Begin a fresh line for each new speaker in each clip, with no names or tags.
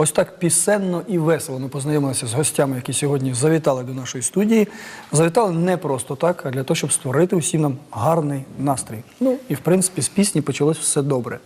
Ось так пісенно і весело ми познайомилися з гостями, які сьогодні завітали до нашої студії. Завітали не просто так, а для того, щоб створити усім нам гарний настрій. Ну і в принципі з пісні почалось все добре.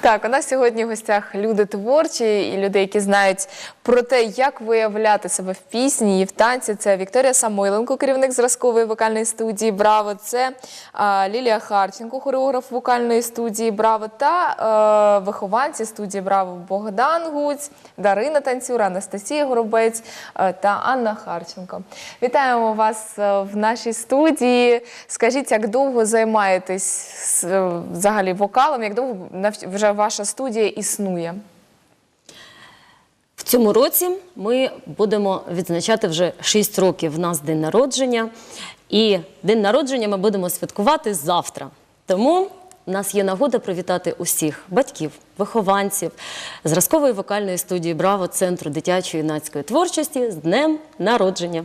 Так, у нас сьогодні в гостях люди творчі і люди, які знають про те, як виявляти себе в пісні і в танці. Це Вікторія Самойленко, керівник зразкової вокальної студії Браво. Це а, Лілія Харченко, хореограф вокальної студії Браво та е, вихованці студії Браво Богдан Гуць, Дарина Танцюра, Анастасія Горобець е, та Анна Харченко. Вітаємо вас е, в нашій студії. Скажіть, як довго займаєтесь е, взагалі вокалом? Як довго вже ваша студія існує?
В цьому році ми будемо відзначати вже 6 років в нас день народження. І день народження ми будемо святкувати завтра. Тому в нас є нагода привітати усіх батьків, вихованців зразкової вокальної студії Браво Центру дитячої юнацької творчості з днем народження.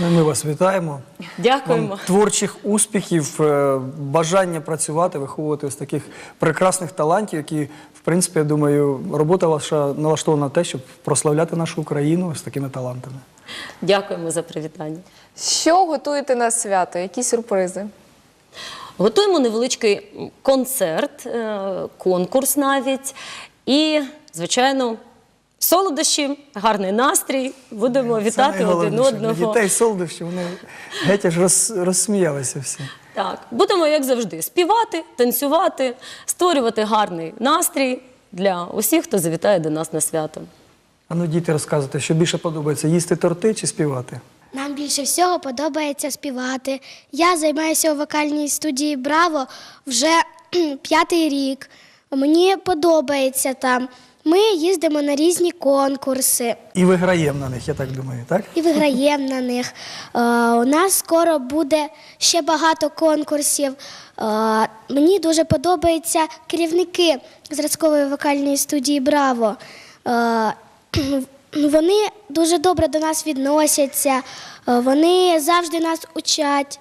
Ну, Ми вас вітаємо.
Дякуємо.
Вам творчих успіхів, е, бажання працювати, виховувати ось таких прекрасних талантів, які, в принципі, я думаю, робота ваша налаштована на те, щоб прославляти нашу Україну з такими талантами.
Дякуємо за привітання.
Що готуєте на свято? Які сюрпризи?
Готуємо невеличкий концерт, е, конкурс навіть. І, звичайно, солодощі, гарний настрій. Будемо
Це
вітати один
найголовніше. Для
одного.
дітей солодощі, вони геть аж роз, розсміялися всі.
Так, будемо, як завжди, співати, танцювати, створювати гарний настрій для усіх, хто завітає до нас на свято.
А ну, діти, розказуйте, що більше подобається, їсти торти чи співати?
Нам більше всього подобається співати. Я займаюся у вокальній студії Браво вже п'ятий рік. Мені подобається там. Ми їздимо на різні конкурси
І виграємо на них, я так думаю, так?
і виграємо на них. Е, у нас скоро буде ще багато конкурсів. Е, мені дуже подобаються керівники зразкової вокальної студії Браво. Е, вони дуже добре до нас відносяться, е, вони завжди нас учать.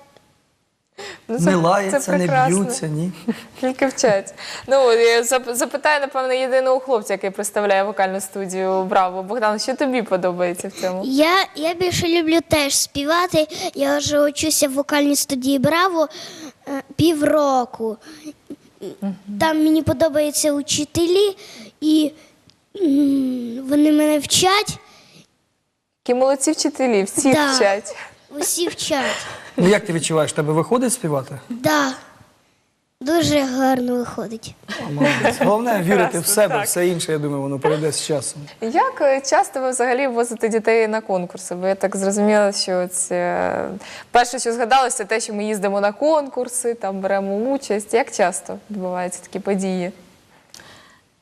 Ну,
не лаються, не б'ються, ні.
Тільки вчать. Ну, я запитаю, напевно, єдиного хлопця, який представляє вокальну студію Браво. Богдан, що тобі подобається в цьому?
Я, я більше люблю теж співати. Я вже учуся в вокальній студії Браво е, півроку. Там мені подобаються учителі, і вони мене вчать,
Які молодці вчителі, всі
Да.
вчать.
усі вчать.
Ну як ти відчуваєш, тебе виходить співати?
Да. Дуже гарно виходить.
О, молодець. Головне вірити в
Прекрасно,
себе,
так.
все інше, я думаю, воно прийде з часом.
Як е, часто ви взагалі возите дітей на конкурси? Бо я так зрозуміла, що це перше, що згадалося, те, що ми їздимо на конкурси, там беремо участь. Як часто відбуваються такі події?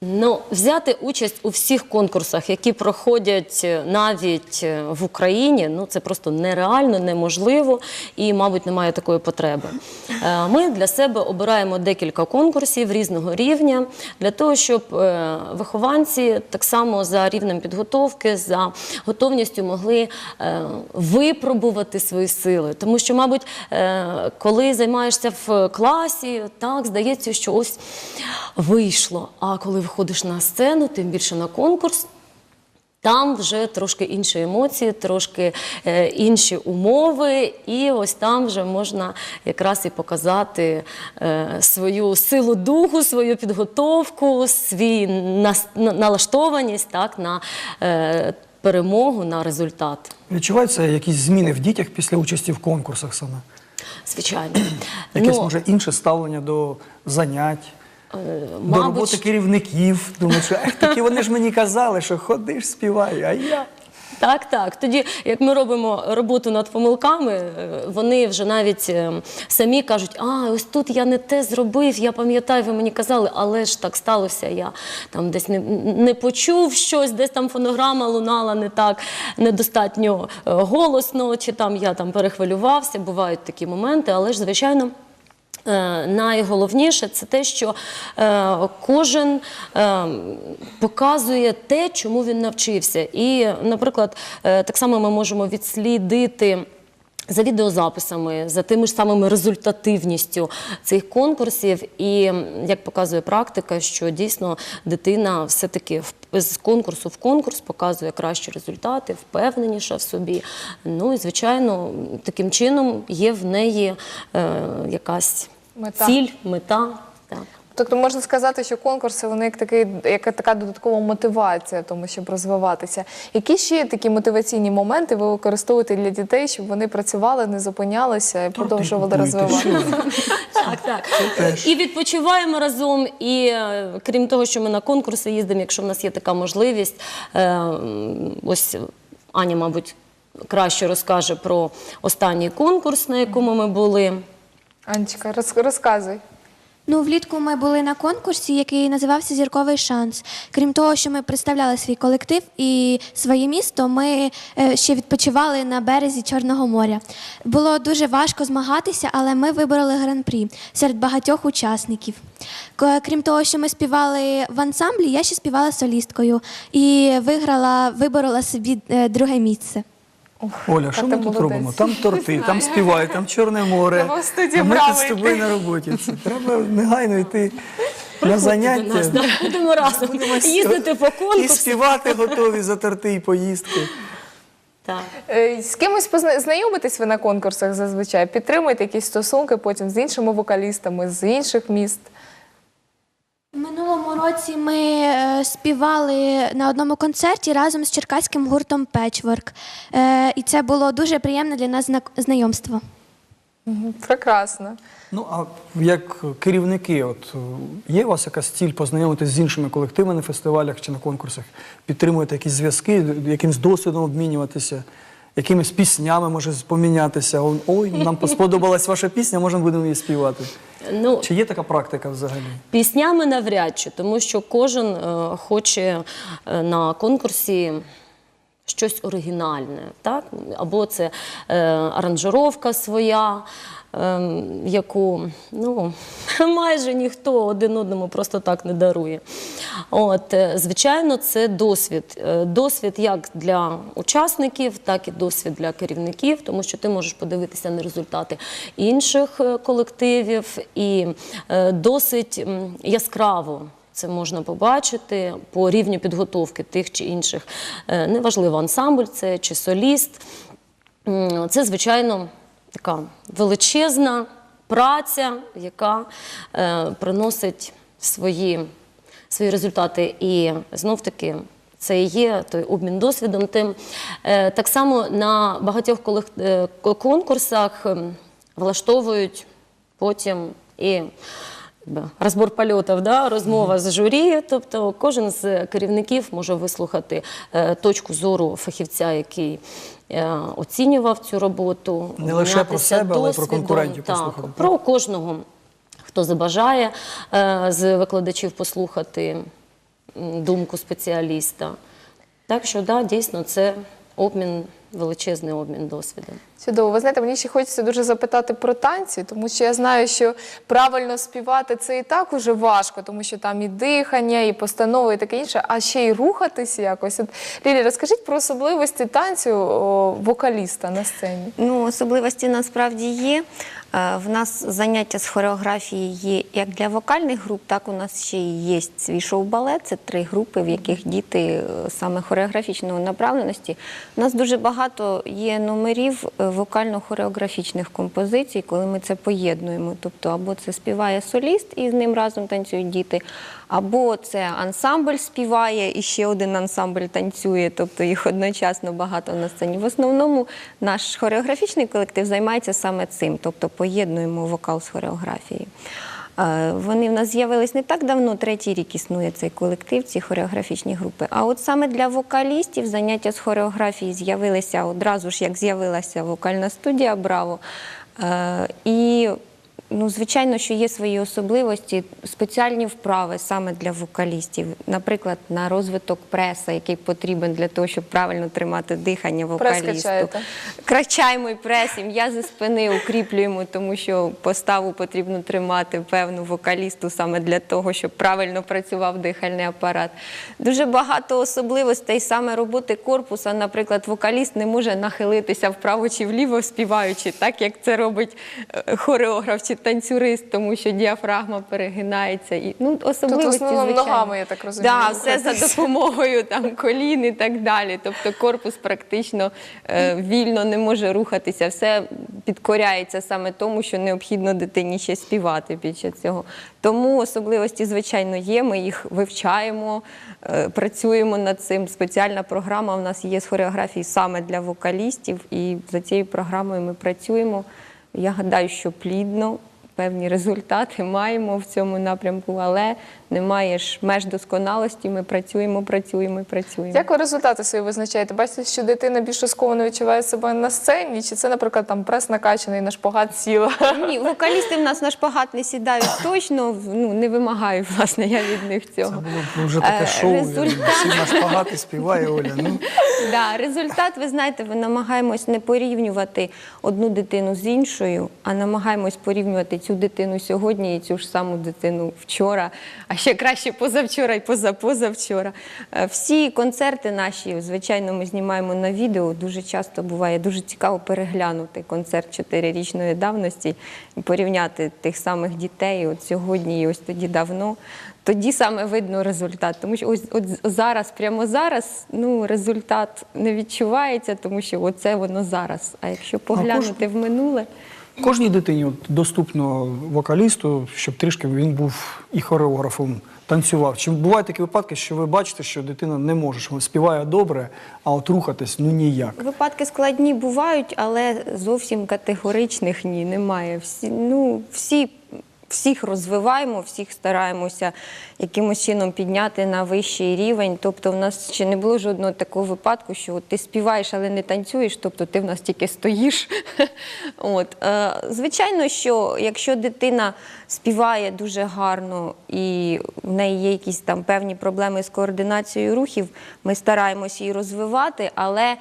Ну, взяти участь у всіх конкурсах, які проходять е, навіть е, в Україні, ну це просто нереально, неможливо і, мабуть, немає такої потреби. Е, Ми для себе обираємо декілька конкурсів різного рівня для того, щоб вихованці так само за рівнем підготовки, за готовністю могли випробувати свої сили. Тому що, мабуть, коли займаєшся в класі, так здається, що ось вийшло. А коли виходиш на сцену, тим більше на конкурс. Там вже трошки інші емоції, трошки е, інші умови, і ось там вже можна якраз і показати е, свою силу духу, свою підготовку, свій нас, на- налаштованість так, на е, перемогу, на результат.
Відчуваються якісь зміни в дітях після участі в конкурсах саме?
Звичайно.
Якесь,
Ну,
може, інше ставлення до занять, до
мабуть,
роботи керівників. Думаю, що ех, такі вони ж мені казали, що ходиш, співай, а я.
Так, так. Тоді, як ми робимо роботу над помилками, е, вони вже навіть е, самі кажуть, а ось тут я не те зробив, я пам'ятаю, ви мені казали, але ж так сталося. Я там десь не, не почув щось, десь там фонограма лунала не так недостатньо е, голосно, чи там я там перехвилювався. Бувають такі моменти, але ж, звичайно. Е, Найголовніше це те, що е, кожен е, показує те, чому він навчився. І, наприклад, так само ми можемо відслідити за відеозаписами, за тими ж самими результативністю цих конкурсів. І як показує практика, що дійсно дитина все-таки з конкурсу в конкурс показує кращі результати, впевненіша в собі. Ну і звичайно, таким чином є в неї е, якась
Мета.
ціль, мета. Так.
Тобто можна сказати, що конкурси вони як такий, як така додаткова мотивація, тому щоб розвиватися. Які ще такі мотиваційні моменти ви використовуєте для дітей, щоб вони працювали, не зупинялися і продовжували розвиватися?
Так, так. І відпочиваємо разом. І е, крім того, що ми на конкурси їздимо, якщо в нас є така можливість, е, ось Аня, мабуть, краще розкаже про останній конкурс, на якому ми були.
Анечка, розказуй.
Ну, влітку ми були на конкурсі, який називався Зірковий шанс. Крім того, що ми представляли свій колектив і своє місто, ми е, ще відпочивали на березі Чорного моря. Було дуже важко змагатися, але ми вибороли гран-прі серед багатьох учасників. Крім того, що ми співали в ансамблі, я ще співала солісткою і виграла, виборола собі е, друге місце.
Оля, що ми тут
молодець.
робимо? Там торти, там співають, там Чорне море. А ми тут з тобою на роботі. Це треба негайно йти на
нас,
заняття.
да, будемо разом
Будемо
їздити по
І співати готові за торти і поїздки.
Так.
Е, З кимось позна- знайомитесь ви на конкурсах зазвичай? Підтримуєте якісь стосунки потім з іншими вокалістами з інших міст?
Році ми е, співали на одному концерті разом з черкаським гуртом Печворк. І це було дуже приємне для нас знайомство.
Прекрасно.
Ну а як керівники, от є у вас якась ціль познайомитися з іншими колективами на фестивалях чи на конкурсах? Підтримуєте якісь зв'язки, якимсь досвідом обмінюватися, якимись піснями може помінятися? Он, Ой, нам сподобалась ваша пісня, можемо будемо її співати.
Ну,
Чи є така практика взагалі?
Піснями навряд чи, тому що кожен е, хоче е, на конкурсі щось оригінальне, так? або це е, аранжировка своя, е, яку ну, майже ніхто один одному просто так не дарує. От, е, звичайно, це досвід. Е, Досвід як для учасників, так і досвід для керівників, тому що ти можеш подивитися на результати інших е, колективів і досить яскраво. Це можна побачити по рівню підготовки тих чи інших. Е, Неважливо, ансамбль це чи соліст. Це, звичайно, така величезна праця, яка е, приносить свої, свої результати. І знов-таки це і є той обмін досвідом. Тим Е, так само на багатьох конкурсах влаштовують потім і розбор польотів, да, розмова з журі. Тобто кожен з керівників може вислухати е, точку зору фахівця, який е, оцінював цю роботу.
Не лише про себе, але про конкурентів
Так,
послухати.
Про кожного, хто забажає е, з викладачів послухати думку спеціаліста. Так що, да, дійсно, це обмін, величезний обмін досвідом.
Чудово. Ви знаєте, мені ще хочеться дуже запитати про танці, тому що я знаю, що правильно співати це і так уже важко, тому що там і дихання, і постанови, і таке інше, а ще й рухатись якось. От, Лілі, розкажіть про особливості танцю вокаліста на сцені.
Ну, особливості насправді є. Е, В нас заняття з хореографії є як для вокальних груп, так у нас ще й є свій шоу-балет. Це три групи, в яких діти е, саме хореографічної направленості. У нас дуже багато є номерів е, вокально-хореографічних композицій, коли ми це поєднуємо. Тобто, або це співає соліст і з ним разом танцюють діти, або це ансамбль співає і ще один ансамбль танцює, тобто їх одночасно багато на сцені. В основному наш хореографічний колектив займається саме цим, тобто поєднуємо вокал з хореографією. Вони в нас з'явились не так давно, третій рік існує цей колектив, ці хореографічні групи. А от саме для вокалістів заняття з хореографії з'явилися одразу ж, як з'явилася вокальна студія Браво. Е, І Ну, звичайно, що є свої особливості, спеціальні вправи саме для вокалістів. Наприклад, на розвиток преса, який потрібен для того, щоб правильно тримати дихання вокалісту.
качаєте?
Качаємо і прес, і м'язи спини укріплюємо, тому що поставу потрібно тримати певну вокалісту саме для того, щоб правильно працював дихальний апарат. Дуже багато особливостей саме роботи корпуса. Наприклад, вокаліст не може нахилитися вправо чи вліво співаючи, так як це робить е, хореограф чи танцюрист, тому що діафрагма перегинається. І, ну, особливості,
основному
звичайно.
ногами, я так розумію,
Да, все за допомогою там колін і так далі. Тобто корпус практично е, вільно не може рухатися, все підкоряється саме тому, що необхідно дитині ще співати під час цього. Тому особливості, звичайно, є. Ми їх вивчаємо, е, працюємо над цим. Спеціальна програма у нас є з хореографії саме для вокалістів, і за цією програмою ми працюємо. Я гадаю, що плідно. Певні результати маємо в цьому напрямку, але немає ж меж досконалості. Ми працюємо, працюємо і працюємо.
Як ви результати свої визначаєте? Бачите, що дитина більш сковано відчуває себе на сцені, чи це, наприклад, там прес накачаний, на шпагат сіла?
Ні, вокалісти в нас на шпагат не сідають точно. Ну не вимагаю власне я від них цього.
Це було б вже таке
Е,
шоу.
результат-
Всі на шпагати співає Оля. Ну,
Да, результат, ви знаєте, ми намагаємось не порівнювати одну дитину з іншою, а намагаємось порівнювати цю дитину сьогодні і цю ж саму дитину вчора, а ще краще позавчора і позапозавчора. Е, Всі концерти наші, звичайно, ми знімаємо на відео. Дуже часто буває дуже цікаво переглянути концерт чотирирічної давності і порівняти тих самих дітей от сьогодні і ось тоді давно. Тоді саме видно результат, тому що ось от зараз, прямо зараз, ну результат не відчувається, тому що оце воно зараз. А якщо поглянути в минуле,
Кожній дитині от, доступно вокалісту, щоб трішки він був і хореографом, танцював. Чи бувають такі випадки, що ви бачите, що дитина не може, що співає добре, а от рухатись ну ніяк.
випадки складні бувають, але зовсім категоричних ні, немає. Всі, ну, всі, всіх розвиваємо, всіх стараємося якимось чином підняти на вищий рівень. Тобто, в нас ще не було жодного такого випадку, що от ти співаєш, але не танцюєш, тобто ти в нас тільки стоїш. От. Е, Звичайно, що якщо дитина співає дуже гарно і в неї є якісь там певні проблеми з координацією рухів, ми стараємося її розвивати, але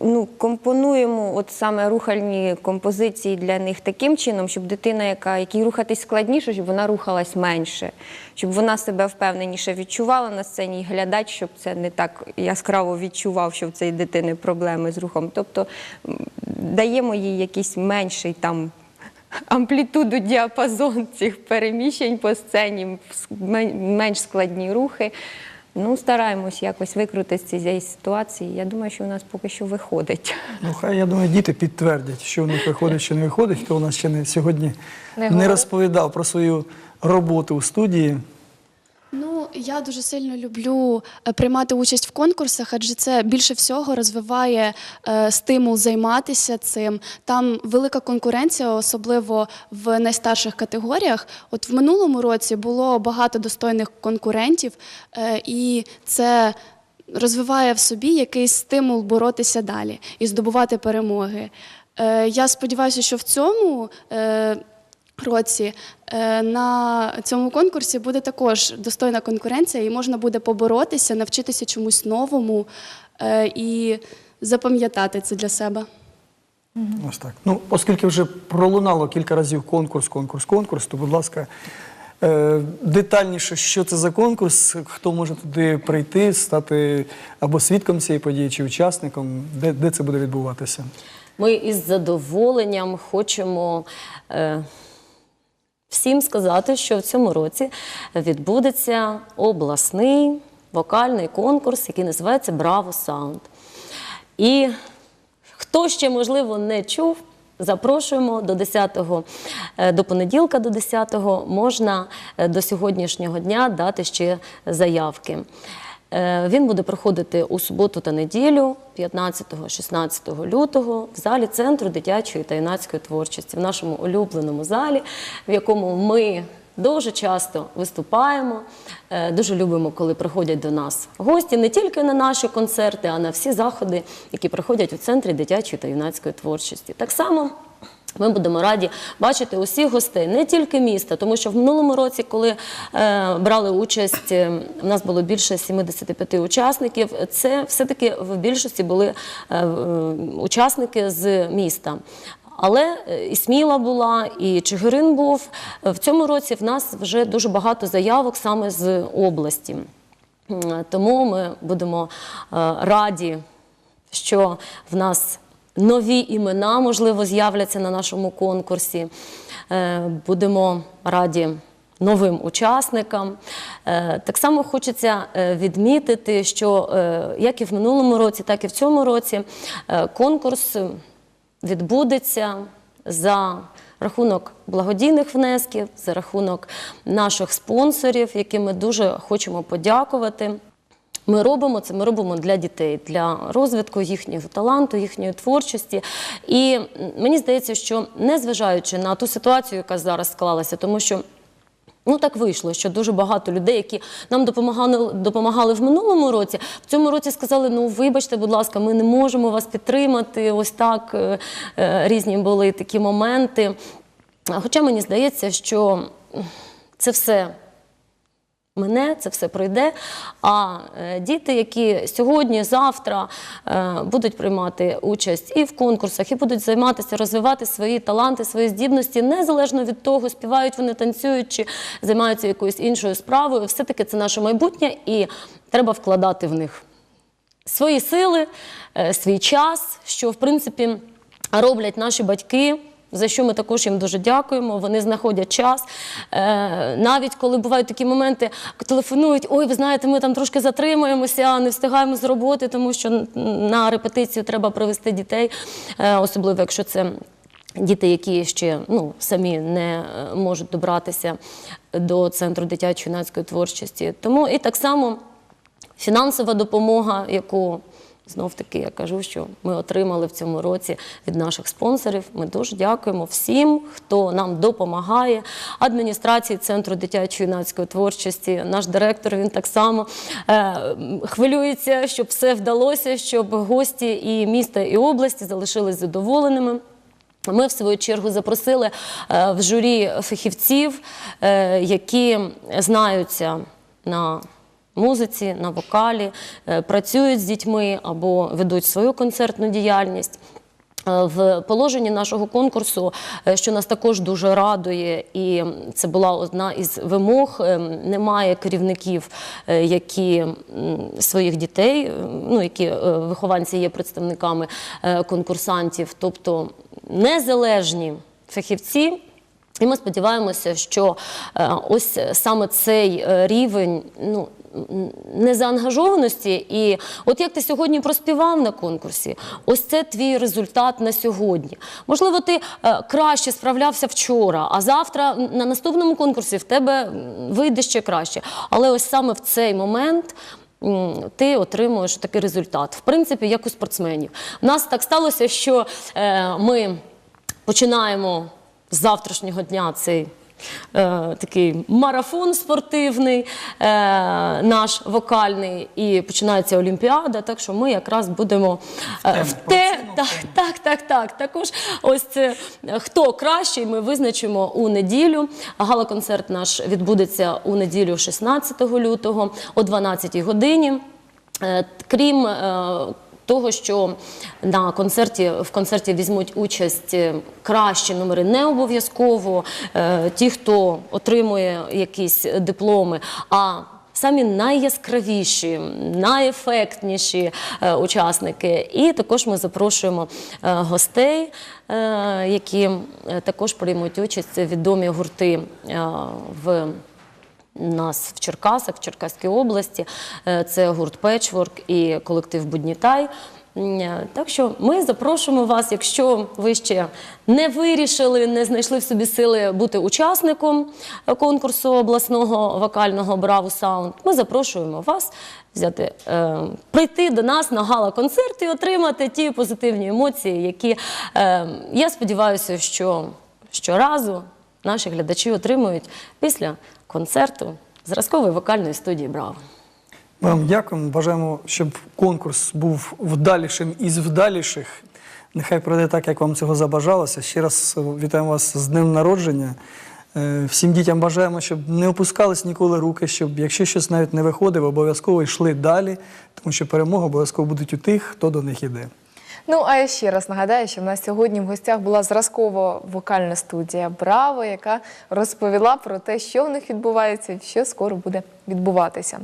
ну, компонуємо от саме рухальні композиції для них таким чином, щоб дитина, яка якій рухатись складніше, щоб вона рухалась менше, щоб вона себе впевненіше відчувала на сцені, і глядач, щоб це не так яскраво відчував, що в цієї дитини проблеми з рухом. Тобто даємо їй якийсь менший там. Амплітуду діапазон цих переміщень по сцені, менш складні рухи. Ну, стараємось якось викрутитися з цієї ситуації. Я думаю, що у нас поки що виходить.
Ну, хай я думаю, діти підтвердять, що у них виходить, що не виходить. Хто у нас ще не сьогодні
Не
не, розповідав про свою роботу у студії.
Ну, я дуже сильно люблю е, приймати участь в конкурсах, адже це більше всього розвиває е, стимул займатися цим. Там велика конкуренція, особливо в найстарших категоріях. От в минулому році було багато достойних конкурентів, е, і це розвиває в собі якийсь стимул боротися далі і здобувати перемоги. Е, я сподіваюся, що в цьому. Е, році е, на цьому конкурсі буде також достойна конкуренція, і можна буде поборотися, навчитися чомусь новому е, і запам'ятати це для себе.
Ось так. Ну, оскільки вже пролунало кілька разів конкурс, конкурс, конкурс, то, будь ласка, е, детальніше, що це за конкурс, хто може туди прийти, стати або свідком цієї події, чи учасником, де, де це буде відбуватися?
Ми із задоволенням хочемо е, всім сказати, що в цьому році відбудеться обласний вокальний конкурс, який називається Браво Саунд. І хто ще, можливо, не чув, запрошуємо до 10-го, е, до понеділка до 10-го можна е, до сьогоднішнього дня дати ще заявки. Е, Він буде проходити у суботу та неділю, 15-16 лютого, в залі Центру дитячої та юнацької творчості, в нашому улюбленому залі, в якому ми дуже часто виступаємо. Е, Дуже любимо, коли приходять до нас гості не тільки на наші концерти, а на всі заходи, які проходять у центрі дитячої та юнацької творчості. Так само Ми будемо раді бачити усіх гостей, не тільки міста, тому що в минулому році, коли е, брали участь, е, в нас було більше 75 учасників. Це все-таки в більшості були е, е, учасники з міста. Але е, і Сміла була, і Чигирин був. В цьому році в нас вже дуже багато заявок саме з області. Тому ми будемо е, раді що в нас нові імена, можливо, з'являться на нашому конкурсі. Е, Будемо раді новим учасникам. Е, Так само хочеться е, відмітити, що як і в минулому році, так і в цьому році конкурс відбудеться за рахунок благодійних внесків, за рахунок наших спонсорів, яким ми дуже хочемо подякувати. Ми робимо це, ми робимо для дітей, для розвитку їхнього таланту, їхньої творчості. І мені здається, що незважаючи на ту ситуацію, яка зараз склалася, тому що. Ну так вийшло, що дуже багато людей, які нам допомагали, допомагали в минулому році, в цьому році сказали: ну вибачте, будь ласка, ми не можемо вас підтримати. Ось так е, е, різні були такі моменти. Хоча мені здається, що це все Мене це все пройде. А е, діти, які сьогодні, завтра е, будуть приймати участь і в конкурсах, і будуть займатися, розвивати свої таланти, свої здібності, незалежно від того, співають вони, танцюють чи займаються якоюсь іншою справою. Все-таки це наше майбутнє, і треба вкладати в них свої сили, е, свій час, що в принципі роблять наші батьки. За що ми також їм дуже дякуємо. Вони знаходять час. Е, навіть коли бувають такі моменти, телефонують: ой, ви знаєте, ми там трошки затримуємося, не встигаємо з роботи, тому що на репетицію треба привезти дітей, е, особливо якщо це діти, які ще ну, самі не е, можуть добратися до центру дитячої юнацької творчості. Тому і так само фінансова допомога, яку знов таки я кажу, що ми отримали в цьому році від наших спонсорів. Ми дуже дякуємо всім, хто нам допомагає. Адміністрації центру дитячої юнацької творчості, наш директор він так само е, хвилюється, щоб все вдалося, щоб гості і міста, і області залишились задоволеними. Ми, в свою чергу, запросили е, в журі фахівців, е, які знаються на музиці, на вокалі, е, працюють з дітьми або ведуть свою концертну діяльність. Е, В положенні нашого конкурсу, е, що нас також дуже радує, і це була одна із вимог. Немає керівників, які своїх дітей, ну які вихованці є представниками конкурсантів, тобто незалежні фахівці. І ми сподіваємося, що ось саме цей рівень ну, незаангажованості, і от як ти сьогодні проспівав на конкурсі, ось це твій результат на сьогодні. Можливо, ти е, краще справлявся вчора, а завтра на наступному конкурсі в тебе вийде ще краще. Але ось саме в цей момент. Ти отримуєш такий результат, в принципі, як у спортсменів. У нас так сталося, що е, ми починаємо з завтрашнього дня цей такий марафон спортивний, е, наш вокальний, і починається Олімпіада. Так що ми якраз будемо е, в те, так, так, так, так. Також ось це е, хто кращий, ми визначимо у неділю. Гала-концерт наш відбудеться у неділю 16 лютого о 12 годині. Е, Крім е, того, що на концерті в концерті візьмуть участь е, кращі номери, не обов'язково е, ті, хто отримує якісь дипломи, а Самі найяскравіші, найефектніші е, учасники. І також ми запрошуємо е, гостей, е, які е, також приймуть участь. Відомі гурти е, в нас в Черкасах, в Черкаській області. Е, Це гурт Печворк і колектив Буднітай. Е, Так що ми запрошуємо вас, якщо ви ще не вирішили, не знайшли в собі сили бути учасником конкурсу обласного вокального Браво Саунд. Ми запрошуємо вас взяти, е, прийти до нас на гала-концерт і отримати ті позитивні емоції, які е, я сподіваюся, що щоразу наші глядачі отримують після концерту зразкової вокальної студії Браво.
Ми вам дякуємо. Бажаємо, щоб конкурс був вдалішим із вдаліших. Нехай пройде так, як вам цього забажалося. Ще раз вітаємо вас з днем народження. Е, Всім дітям бажаємо, щоб не опускались ніколи руки, щоб якщо щось навіть не виходив, обов'язково йшли далі, тому що перемога обов'язково будуть у тих, хто до них іде.
Ну а я ще раз нагадаю, що в нас сьогодні в гостях була зразкова вокальна студія Браво, яка розповіла про те, що в них відбувається і що скоро буде відбуватися.